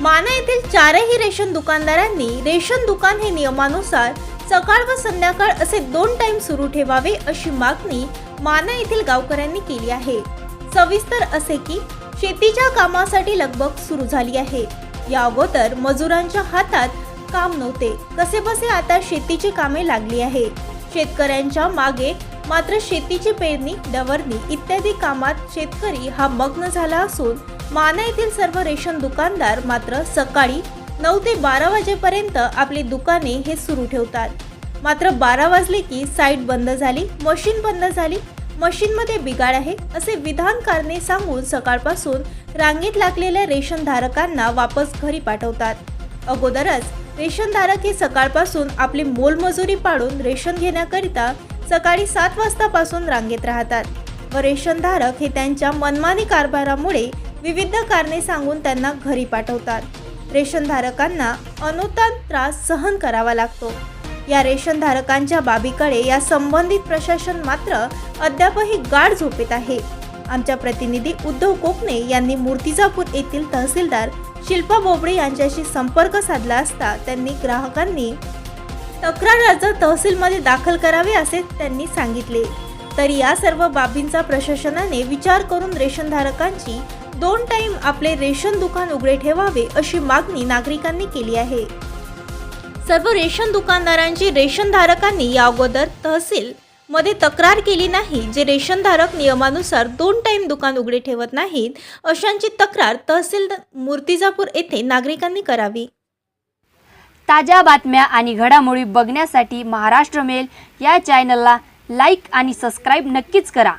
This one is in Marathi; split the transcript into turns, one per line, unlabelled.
माना येथील चारही रेशन दुकानदारांनी रेशन दुकान हे नियमानुसार सकाळ व संध्याकाळ असे दोन टाइम सुरू ठेवावे अशी मागणी माना येथील गावकऱ्यांनी केली आहे. सविस्तर असे की शेतीच्या कामासाठी लगबग सुरू झाली आहे. या अगोदर मजुरांच्या हातात काम नव्हते. कसे बसे आता शेतीची कामे लागली आहे. शेतकऱ्यांच्या मागे मात्र शेतीची पेरणी डवरणी इत्यादी कामात शेतकरी हा मग्न झाला असून माना येथील सर्व रेशन दुकानदार मात्र सकाळी नऊ ते बारा वाजेपर्यंत आपली दुकाने हे सुरू ठेवतात. मात्र बारा वाजले की साईट बंद झाली मशीन बंद झाली. मशीनमध्ये बिघाड आहे असे विधान कारणे सांगून सकाळपासून रांगेत लागलेल्या रेशन धारकांना वापस घरी पाठवतात. अगोदरच रेशनधारक हे सकाळपासून आपली मोलमजुरी पाडून रेशन घेण्याकरिता सकाळी सात वाजतापासून रांगेत राहतात व रेशनधारक हे त्यांच्या मनमानी कारभारामुळे विविध कारणे सांगून त्यांना घरी पाठवतात. रेशनधारकांना अनुतान त्रास सहन करावा लागतो. या रेशनधारकांच्या बाबीकडे या संबंधित प्रशासन मात्र अद्यापही गाढ झोपेत आहे. आमच्या प्रतिनिधी उद्धव कोकणे यांनी मूर्तिजापूर येथील तहसीलदार शिल्पा बोबडे यांच्याशी संपर्क साधला असता त्यांनी ग्राहकांनी तक्रार अर्ज तहसीलमध्ये दाखल करावे असे त्यांनी सांगितले. तर या सर्व बाबींचा प्रशासनाने विचार करून रेशनधारकांची दोन टाइम आपले रेशन दुकान उघडे ठेवावे अशी मागणी नागरिकांनी केली आहे. सर्व रेशन दुकानदारांची रेशनधारकांनी या अगोदर तहसील मध्ये तक्रार केली नाही जे रेशनधारक नियमानुसार दोन टाइम दुकान उघडे ठेवत नाहीत अशांची तक्रार तहसील मूर्तिजापूर येथे नागरिकांनी करावी.
ताज्या बातम्या आणि घडामोडी बघण्यासाठी महाराष्ट्र मेल या चॅनलला लाईक आणि सबस्क्राईब नक्कीच करा.